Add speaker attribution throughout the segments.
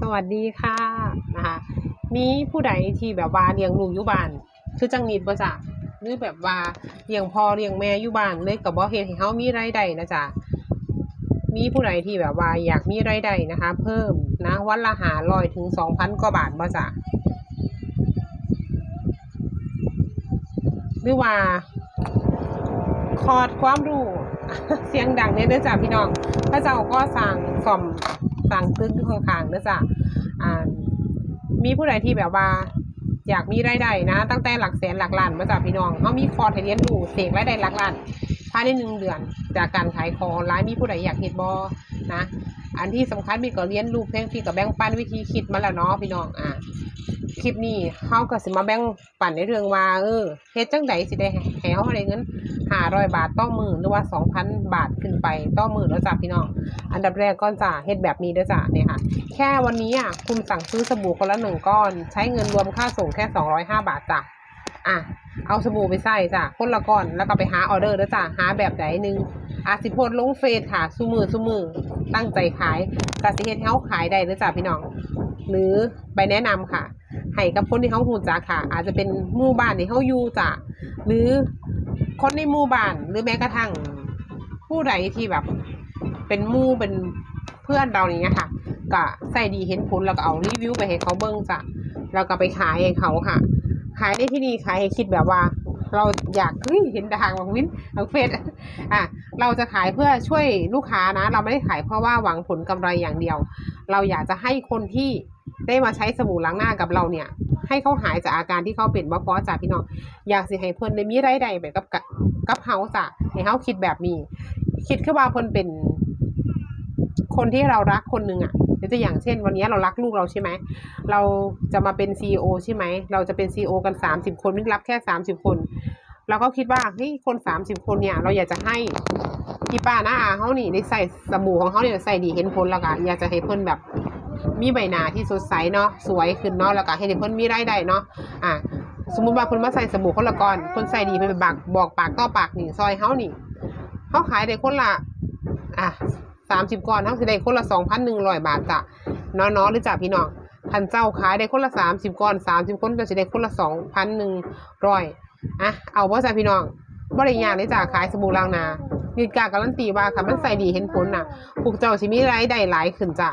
Speaker 1: สวัสดีค่ะนะคะมีผู้ใดที่แบบว่าเลี้ยงลูกอยู่บ้าน คือจังนิดบ่จ้ะหรือแบบว่าเลี้ยงพ่อเลี้ยงแม่อยู่บ้านเลยก็บ่เฮ็ดให้เฮามีรายได้นะจ๊ะมีผู้ใดที่แบบว่าอยากมีรายได้นะคะ เพิ่มนะวันละ500ถึง2,000กว่าบาทบ่จ้ะหรือว่าคอร์ดความรู้เสียงดังเนี่ยเด้อจ้ะพี่น้องพระเจ้าก็สั่งสอม สั่งตึกอยู่ข้างๆเด้อจ้ะอ่ามีผู้ใดที่แบบว่า อยากมีรายได้นะ ตั้งแต่หลักแสนหลักล้านมาจากพี่น้องเขามีคอร์สให้เรียนรู้เสกรายได้หลักล้านภายในหนึ่งเดือน จากการขายของออนไลน์มีผู้ใดอยากเฮ็ดบอนะอันที่สำคัญมีก็เรียนรู้เพียงพี่กับแบ่งปันวิธีคิดมาแล้วเนาะพี่น้องอะคลิปนี้เฮาก็สิมาแบ่งปันในเรื่องว่าเออเฮ็ดจังไดสิได้ให้เฮาได้เงิน 500บาทต่อมือหรือว่า2,000บาทขึ้นไปต่อมือแล้วจ้ะพี่น้อง อันดับแรกก่อนจ้ะเฮ็ดแบบนี้ด้อจ้ะเนี่ยค่ะ แค่วันนี้อะคุณสั่งซื้อสบู่คนละหนึ่งก้อน ใช้เงินรวมค่าส่งแค่205บาทจ้ะอะเอาสบู่ไปใส่จ้ะคนละก้อนแล้วก็ไปหาออเดอร์ด้อจ้ะหาแบบไหนหนึ่งอาสิโพดลงเฟซค่ะซุมือซุมือตั้งใจขายกสิเฮ็ดให้เฮาขายได้เด้อจ้ะพี่น้อง หรือไปแนะนำค่ะให้กับคนที่เขาหูจักค่ะ อาจจะเป็นหมู่บ้านที่เขาอยู่จ้ะหรือ คนในหมู่บ้านหรือแม้กระทั่งผู้ใดที่แบบ เป็นหมู่เป็นเพื่อนเราอย่างเงี้ยค่ะก็ใส่ดีเห็นผลแล้วก็เอารีวิวไปให้เขาเบิ้งจ้ะแล้วก็ไปขายให้เขาค่ะ ขายในที่นี่ขายให้คิดแบบว่า เราอยากเฮ้ยเห็นทางบางวินทางเฟซอะเราจะขายเพื่อช่วยลูกค้านะ เราไม่ได้ขายเพราะว่าหวังผลกำไรอย่างเดียว เราอยากจะให้คนที่ได้มาใช้สบู่ล้างหน้ากับเราเนี่ย ให้เขาหายจากอาการที่เขาเป็นบ่พอจากพี่น้องอยากสิให้เพิ่นได้มีรายได้แบบกับกับเฮาจ้ะให้เฮาคิดแบบนี้ คิดแค่ว่าเพิ่นเป็น คนที่เรารักคนหนึ่งอะยกตัวอย่างเช่น วันนี้เรารักลูกเราใช่ไหม เราจะมาเป็นซีอใช่ไหม เราจะเป็นซีอกันสามสิบคนม่รับแค่สามสิบคน เราก็คิดว่าเฮ้ยคนสามสิบคนเนี่ย เราอยากจะให้พี่ป้าน้าอาเขานี่ได้ใส่สบู่ของเขาเนี่ยใส่ดีเห็นผลแล้วก็อยากจะให้เพิ่นแบบ มีใบหน้าที่สดใสเนาะสวยขึ้นเนาะแล้วก็ให้เพิ่นมีรายได้เนาะอะสมมุติว่าเพิ่นมาใส่สบู่คนละก้อนเพิ่นใส่ดีเพิ่นไปบักบอกปากต่อปากนี่ซอยเฮานี่เฮาขายได้คนละอะสามสิบก้อนเฮาสิได้คนละสองพันหนึ่งร้อยบาทจ้ะเนาะเนาะหรือจ้ะพี่น้องท่านเจ้าขายได้คนละสามสิบก้อนสามสิบคนก็สิได้คนละสองพันหนึ่งร้อยอะเอาบ่จ้ะพี่น้องบ่ได้ยากเลยจ้ะขายสบู่ล้างหน้ามีการการันตีว่าค่ะมันใส่ดีเห็นผลน่ะพวกเจ้าสิมีรายได้หลายขึ้นจ้ะ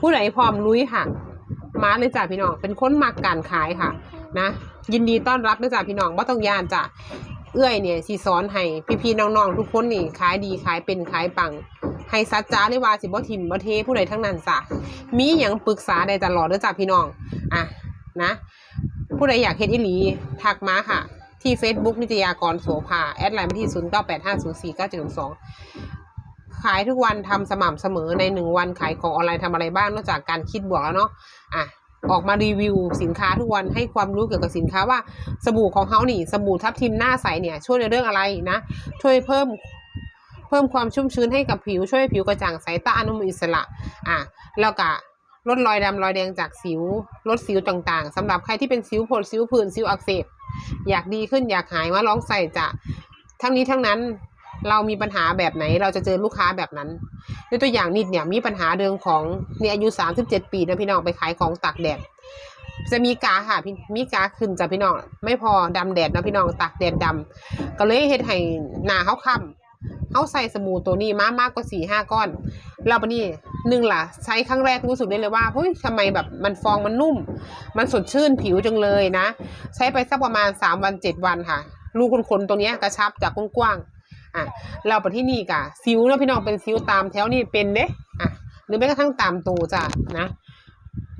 Speaker 1: ผู้ใดพร้อมลุยค่ะ มาเลยจ้ะพี่น้อง เป็นคนมักการขายค่ะ นะ ยินดีต้อนรับนะจ้ะพี่น้องว่าต้องยานจ้ะเอื้อยเนี่ยสีสอนให้พี่ๆน้องๆทุกคนนี่ขายดีขายเป็นขายปังให้ซัดจ้าเลยว่าสิบ่ทิมบ่เทผู้ใดทั้งนั้นจ้ะมีหยังปรึกษาได้ตลอดเด้อจ้ะพี่น้อง อะนะ ผู้ใดอยากเฮ็ดอีหลีทักมาค่ะ ที่ Facebook นิตยากรโสภา แอดไลน์มาที่ 0985049762 ขายทุกวันทำสม่ำเสมอในหนึ่งวันขายของออนไลน์ทำอะไรบ้างนอกจากการคิดบวกแล้วเนาะอะออกมารีวิวสินค้าทุกวันให้ความรู้เกี่ยวกับสินค้าว่าสบู่ของเขานี่สบู่ทับทิมหน้าใสเนี่ยช่วยในเรื่องอะไรนะ ช่วยเพิ่มเพิ่มความชุ่มชื้นให้กับผิวช่วยให้ผิวกระจ่างใสต้าอนุมูลอิสระอะแล้วก็ลดรอยดำรอยแดงจากสิวลดสิวต่างๆสำหรับใครที่เป็นสิวผดสิวผื่นสิวอักเสบอยากดีขึ้นอยากหายมาลองใส่จะทั้งนี้ทั้งนั้น เรามีปัญหาแบบไหน เราจะเจอลูกค้าแบบนั้นยกตัวอย่างนิดเนี่ยมีปัญหาเรื่องของเนี่ยอายุสามสิบเจ็ดปีนะพี่น้องไปขายของตากแดดจะมีกาค่ะพี่มีกาขึ้นจ้ะพี่น้องไม่พอดำแดดนะพี่น้องตากแดดดำก็เลยเฮ็ดให้หน้าเขาค้ำเขาใส่สบู่ตัวนี้มามากกว่าสี่ห้าก้อนเราปนี่หนึ่งล่ะ ใช้ครั้งแรกรู้สึกได้เลยว่าเฮ้ยทำไมแบบมันฟองมันนุ่ม มันสดชื่นผิวจังเลยนะ ใช้ไปสักประมาณสามวันเจ็ดวันค่ะ รูขุนขนตรงนี้กระชับจากกว้างๆ อะเราไปที่นี่กะซิวเนาะพี่น้องเป็นซิวตามแถวนี่เป็นเด้อะหรือแม้กระทั่งตามตัวจ้ะนะ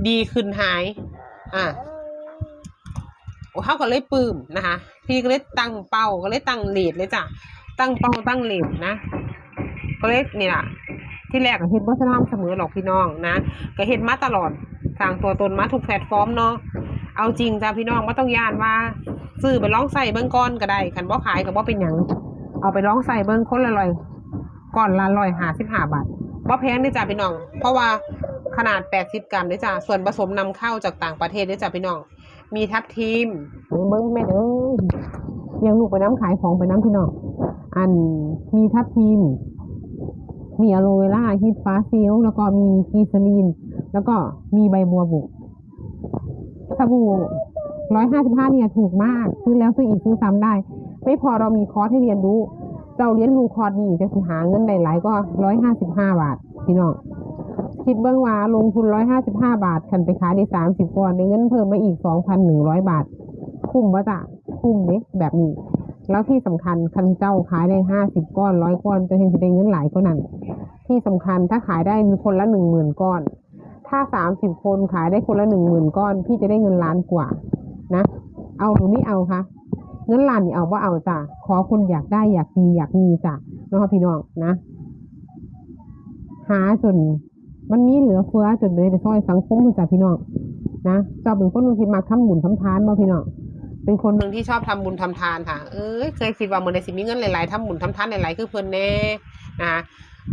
Speaker 1: ดีขึ้นหาย อะโอ้เขาก็เลยปื้มนะคะ พี่ก็เลยตั้งเป้าก็เลยตั้งเลทเลยจ้ะตั้งเป้าตั้งเลทนะก็เลยนี่แหละที่แรกก็เฮ็ดบ่สม่ำเสมอหรอกพี่น้องนะก็เฮ็ดมาตลอดสร้างตัวตนมาทุกแพลตฟอร์มเนาะเอาจริงจ้ะพี่น้องไม่ต้องย่านว่า ซื้อไปลองใส่เบิ่งก่อนก็ได้คันบ่ขายก็บ่เป็นหยัง เอาไปลองใส่เบิ้งคนละร้อยก่อนละร้อยหาสิบห้าบาทว่าแพงด้จ้ะพี่น้อง เพราะว่าขนาดแปดสิบกรัมด้จ้ะส่วนผสมนำเข้าจากต่างประเทศด้จ้ะพี่น้อง มีทับทิมเบิ้งเบิ้งแม่เอ้ยยังลูกไปน้ำขายของไปน้ำพี่น้อง อันมีทับทิมมีอะโลเวล่าฮิตฟ้าซิลแล้วก็มีกีซาลีน แล้วก็มีใบบัวบุกสบู่ ร้อยห้าสิบห้าเนี่ยถูกมาก ซื้อแล้วซื้ออีกซื้อซ้ำได้ ไม่พอเรามีคอร์สให้เรียนรู้ เราเรียนรู้คอร์สนี้จะสิหาเงินได้หลายก็ร้อยห้าสิบห้าบาทพี่น้องคิดเบื้องว่าลงทุนร้อยห้าสิบห้าบาทคันไปขายได้สามสิบก้อนได้เงินเพิ่มมาอีกสองพันหนึ่งร้อยบาท คุ้มวะจ้ะคุ้มเด้แบบนี้ แล้วที่สำคัญคันเจ้าขายได้ห้าสิบก้อนร้อยก้อนจะเห็นจะได้เงินหลายก็นั่นที่สำคัญถ้าขายได้คนละหนึ่งหมื่นก้อน ถ้าสามสิบคนขายได้คนละหนึ่งหมื่นก้อน พี่จะได้เงินล้านกว่า นะ เอาหรือไม่เอาคะเงินล้านนี่เอาว่าเอาจ้ะขอคนอยากได้อยากมีอยากมีจ้ะน้องพี่น้องนะ หาจนมันมีเหลือเฟือจนเลยไปซอยสังคมจ้ะพี่น้องนะเจ้าเป็นคนหนึงที่มาทำบุญทำทานบ่พี่น้องเป็นคนหนึ่งที่ชอบทำบุญทำทานค่ะ เอ้ยเคยคิดว่าเมื่อใดสิมีเงินหลายๆทำบุญทำทานหลายๆคือเพิ่นแน่นะ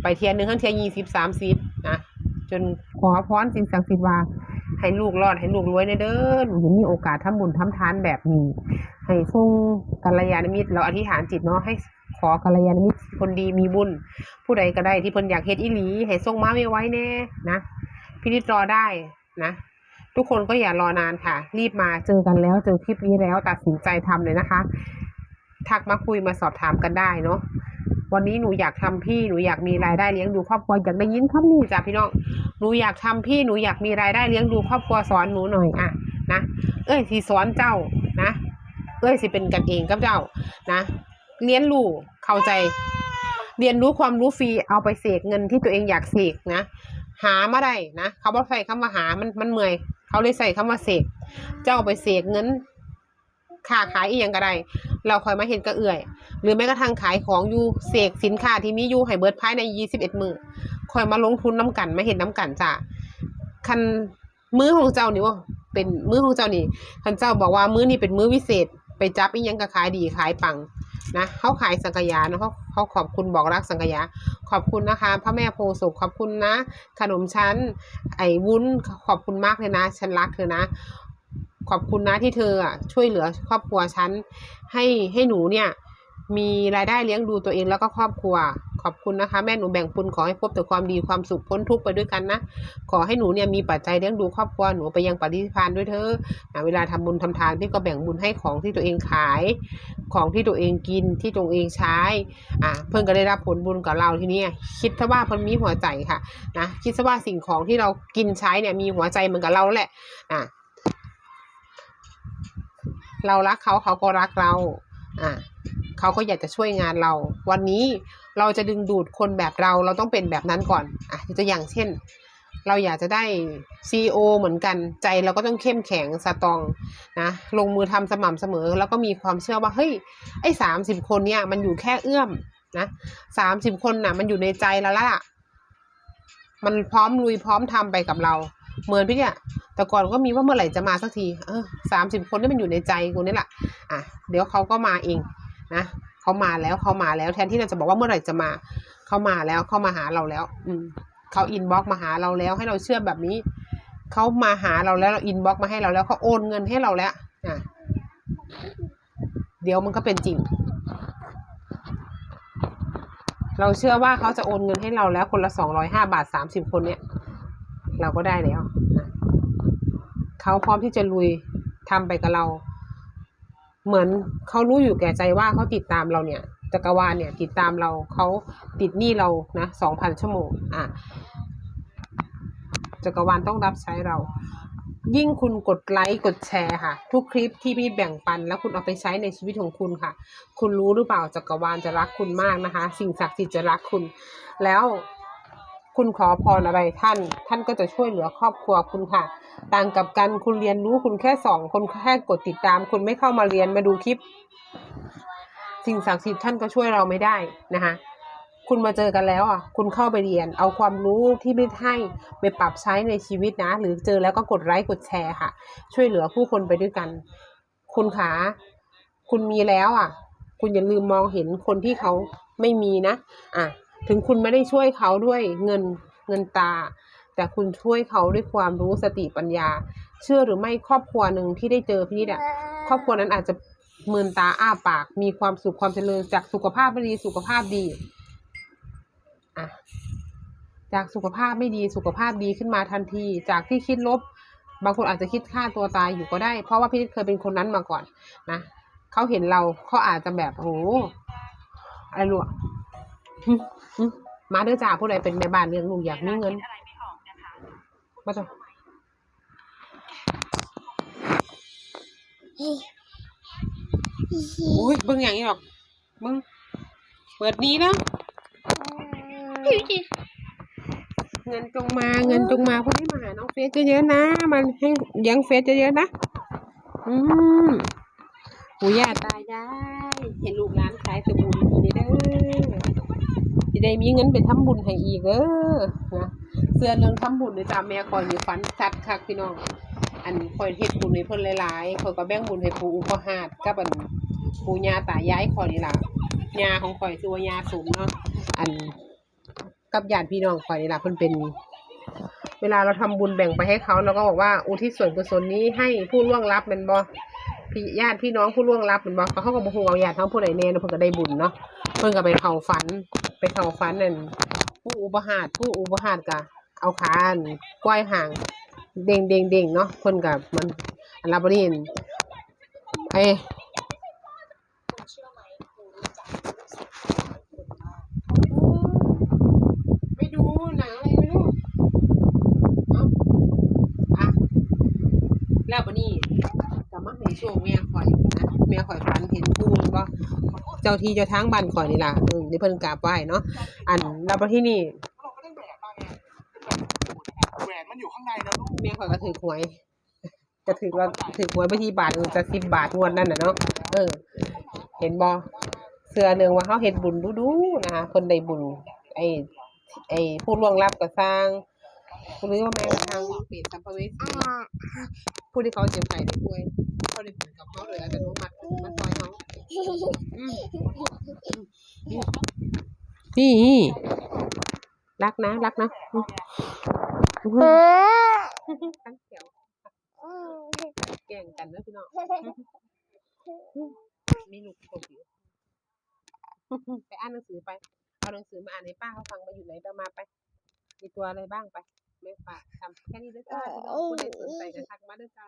Speaker 1: ไปเทียนหนึ่งทั้งเทียยี่สิบสามสิบนะจนขอพรสิ่งศักดิ์สิทธิ์ว่า ให้ลูกรอดให้ลูกรวยในเด้อหนูจะมีโอกาสทำบุญทำทานแบบนี้ ให้ส่งกัลยาณมิตรเราอธิษฐานจิตเนาะให้ขอกัลยาณมิตรคนดีมีบุญ ผู้ใดก็ได้ที่เพิ่นอยากเฮ็ดอีหลีให้ส่งมาไว้ไว้แน่นะพินิจรอได้นะ ทุกคนก็อย่ารอนานค่ะ รีบมาเจอกันแล้วเจอคลิปนี้แล้วตัดสินใจทำเลยนะคะ ทักมาคุยมาสอบถามกันได้เนาะ วันนี้หนูอยากทำพี่หนูอยากมีรายได้เลี้ยงดูครอบครัวอยากได้ยินคำนี้จ้ะพี่น้องหนูอยากทำพี่หนูอยากมีรายได้เลี้ยงดูครอบครัวสอนหนูหน่อยอะนะเอ้ยสิสอนเจ้านะ เอ้ยสิเป็นกันเองกับเจ้านะเรียนรู้เข้าใจ เรียนรู้ความรู้ฟรีเอาไปเสกเงินที่ตัวเองอยากเสกนะหามาได้นะเขาบอกใส่คำว่าหามันมันเมื่อย เขาเลยใส่คำว่าเสกเจ้าไปเสกเงิน ค่าขายอีหยังก็ได้เราคอยมาเห็นก็เอื่อย หรือแม้กระทั่งขายของอยู่เสกสินค้าที่มีอยู่ให้เบิดภายในยี่สิบเอ็ดมือคอยมาลงทุนน้ำกันมาเห็นน้ำกันจ้ะคันมือของเจ้านี่ว่าเป็นมือของเจ้านี่คันเจ้าบอกว่ามือนี้เป็นมือวิเศษ ไปจับอีหยังก็ขายดีขายปังนะเขาขายสังกยานะเขาเขาขอบคุณบอกรักสังกยา ขอบคุณนะคะ พระแม่โพสุขขอบคุณนะ ขนมชั้น ไอ้วุ้นขอบคุณมากเลยนะ ฉันรักเธอนะ ขอบคุณนะที่เธออะช่วยเหลือครอบครัวฉันให้ให้หนูเนี่ยมีรายได้เลี้ยงดูตัวเองแล้วก็ครอบครัว ขอบคุณนะคะ แม่หนูแบ่งปุนขอให้พบแต่ความดีความสุขพ้นทุกข์ไปด้วยกันนะ ขอให้หนูเนี่ยมีปัจจัยเลี้ยงดูครอบครัวหนูไปยังปฏิพานด้วยเธอะเวลาทำบุญทำทานพี่ก็แบ่งบุญให้ของที่ตัวเองขาย ของที่ตัวเองกินที่ตัวเองใช้อะเพิ่นก็ได้รับผลบุญกับเราทีนี้คิดซะว่าเพิ่นมีหัวใจค่ะนะคิดซะว่าสิ่งของที่เรากินใช้เนี่ยมีหัวใจเหมือนกับเราแหละอะ เรารักเขาเขาก็รักเรา อะเขาก็อยากจะช่วยงานเรา วันนี้เราจะดึงดูดคนแบบเราเราต้องเป็นแบบนั้นก่อนอะยกตัวอย่างเช่น เราอยากจะได้ซีอเหมือนกันใจเราก็ต้องเข้มแข็งสตรองนะลงมือทำสม่ำเสมอ แล้วก็มีความเชื่อว่าเฮ้ยไอ้สามสิบคนเนี่ยมันอยู่แค่เอื้อมนะสามสิบคนน่ะ มันอยู่ในใจแล้วล่ะมันพร้อมลุยพร้อมทำไปกับเรา เหมือนพี่เนี่ย แต่ก่อนก็มีว่าเมื่อไหร่จะมาสักที เออสามสิบคนนี่มันอยู่ในใจกูนี่แหละ อะ เดี๋ยวเขาก็มาเองนะเขามาแล้วเขามาแล้ว แทนที่เราจะบอกว่าเมื่อไหร่จะมา เขามาแล้วเขามาหาเราแล้ว อืมเขาอินบ็อกมาหาเราแล้ว ให้เราเชื่อแบบนี้ เขามาหาเราแล้วเราอินบ็อกมาให้เราแล้วเขาโอนเงินให้เราแล้ว อะ เดี๋ยวมันก็เป็นจริงเราเชื่อว่าเขาจะโอนเงินให้เราแล้วคนละสองร้อยห้าบาทสามสิบคนเนี่ย เราก็ได้แล้วนะเขาพร้อมที่จะลุยทำไปกับเรา เหมือนเขารู้อยู่แก่ใจว่าเขาติดตามเราเนี่ยจักรวาลเนี่ย ติดตามเราเขาติดหนี้เรานะสองพันชั่วโมงอะจักรวาลต้องรับใช้เรา ยิ่งคุณกดไลค์กดแชร์ค่ะ ทุกคลิปที่พี่แบ่งปัน แล้วคุณเอาไปใช้ในชีวิตของคุณค่ะ คุณรู้หรือเปล่าจักรวาลจะรักคุณมากนะคะ สิ่งศักดิ์สิทธิ์จะรักคุณ แล้ว คุณขอพรอะไรท่าน ท่านก็จะช่วยเหลือครอบครัวคุณค่ะ ต่างกับกันคุณเรียนรู้คุณแค่สองคนแค่กดติดตาม คุณไม่เข้ามาเรียนมาดูคลิป สิ่งศักดิ์สิทธิ์ท่านก็ช่วยเราไม่ได้นะคะคุณมาเจอกันแล้วอะ คุณเข้าไปเรียน เอาความรู้ที่ไม่ให้ไปปรับใช้ในชีวิตนะ หรือเจอแล้วก็กดไลค์กดแชร์ค่ะ ช่วยเหลือผู้คนไปด้วยกัน คุณขา คุณมีแล้วอะ คุณอย่าลืมมองเห็นคนที่เขาไม่มีนะ อะ ถึงคุณไม่ได้ช่วยเขาด้วยเงินเงินตา แต่คุณช่วยเขาด้วยความรู้สติปัญญา เชื่อหรือไม่ครอบครัวหนึ่งที่ได้เจอพี่นิดอะครอบครัวนั้นอาจจะเมินตาอ้าปาก มีความสุขความเจริญจากสุขภาพไม่ดีสุขภาพดีอะจากสุขภาพไม่ดีสุขภาพดีขึ้นมาทันที จากที่คิดลบ บางคนอาจจะคิดฆ่าตัวตายอยู่ก็ได้ เพราะว่าพี่นิดเคยเป็นคนนั้นมาก่อนนะเขาเห็นเราเขาอาจจะแบบโอ้โหอะไรลูกอะหึหึ มาเด้อจ้าผู้ใดเป็นแม่บ้านเลี้ยงลูกอยากมีเงินมาจ้ะอุ้ยเบิ่งอย่างนี้หรอกมึงเปิดนี้นะเงินจงมาเงินจงมาพวกนี้มาหาน้องเฟสเยอะๆนะมันให้เลี้ยงเฟสเยอะๆนะอืมปู่ย่าตายายเห็นลูกหลานขายสบู่ดีๆเด้อ สิได้มีเงินไปทำบุญให้อีกเด้อนะเสื้อเรื่องทำบุญเลยจ้าแม่คอยมีฟันชัดคักพี่น้อง อันคอยเฮ็ดบุญให้เพิ่นหลายๆคอยก็แบ่งบุญให้ปู่อุปหาตกับอันปู่ย่าตายายคอยนี่ล่ะยาของคอยชื่อว่ายาสมเนาะอันกับญาติพี่น้องคอยนี่ล่ะเพิ่นเป็น เวลาเราทำบุญแบ่งไปให้เขาเราก็บอกว่าอุทิศส่วนกุศลนี้ให้ผู้ล่วงลับแมันบ่พี่ญาติพี่น้องผู้ล่วงลับแมันบ่เขาก็บ่ฮู้ว่าญาติเขาผู้ใดแน่เนาเพิ่นก็ได้บุญเนาะเพิ่นก็ไปเข้าฝัน ไปเข้าฝันนั่นผู้อุปหาตผู้อุปหาตก็เอาขาอันก้อยห่าง เด้งเด้งเด้งเนาะเพิ่นก็มันอันรับบ่ได้เห็นไอ้ไม่ดูหนังอะไรไม่รู้เอ้แล้วบนี้ก็มาให้โชคแม่ข่อยนะแม่ข่อยฝันเห็นผู้บ่เจ้าที่เจ้าทางบ้านข่อยนี่ล่ะเออที่เพิ่นกราบไหว้เนาะอันแล้วบัดที่นี่
Speaker 2: เราก็ได้แหวนมาไงแหวนมันอยู่ข้างในนะลูก
Speaker 1: แม่ข่อยก็ถือหวยจะถือว่าถือหวยไปที่บาทเออจะสิบบาทงวดนั่นน่ะเนาะเออ เห็นบ่เสื้อหนึ่งว่าเขาเฮ็ดบุญดูๆนะคะเพิ่นได้บุญไอ้ไอ้ผู้ล่วงลับก็สร้างหรือว่าแม้กระทั่งเปลี่ยนสัมภเวสีผู้ที่เขาเจ็บไข้ได้ป่วยเขาได้ผลกับเขาเลยอัตโนมัติมันซอยเขาอืม นี่ รักนะ รักนะอืมอืมตั้งเขียวแก่งกันนะพี่น้องมีลูกตกอยู่ไปอ่านหนังสือไป เอาหนังสือมาอ่านให้ป้าเขาฟังมาอยู่ไหนไปมาไป มีตัวอะไรบ้างไป ไม่ฝากทำแค่นี้ด้วยจ้าพี่น้องผู้ใดสนใจจะทักมาด้วยจ้า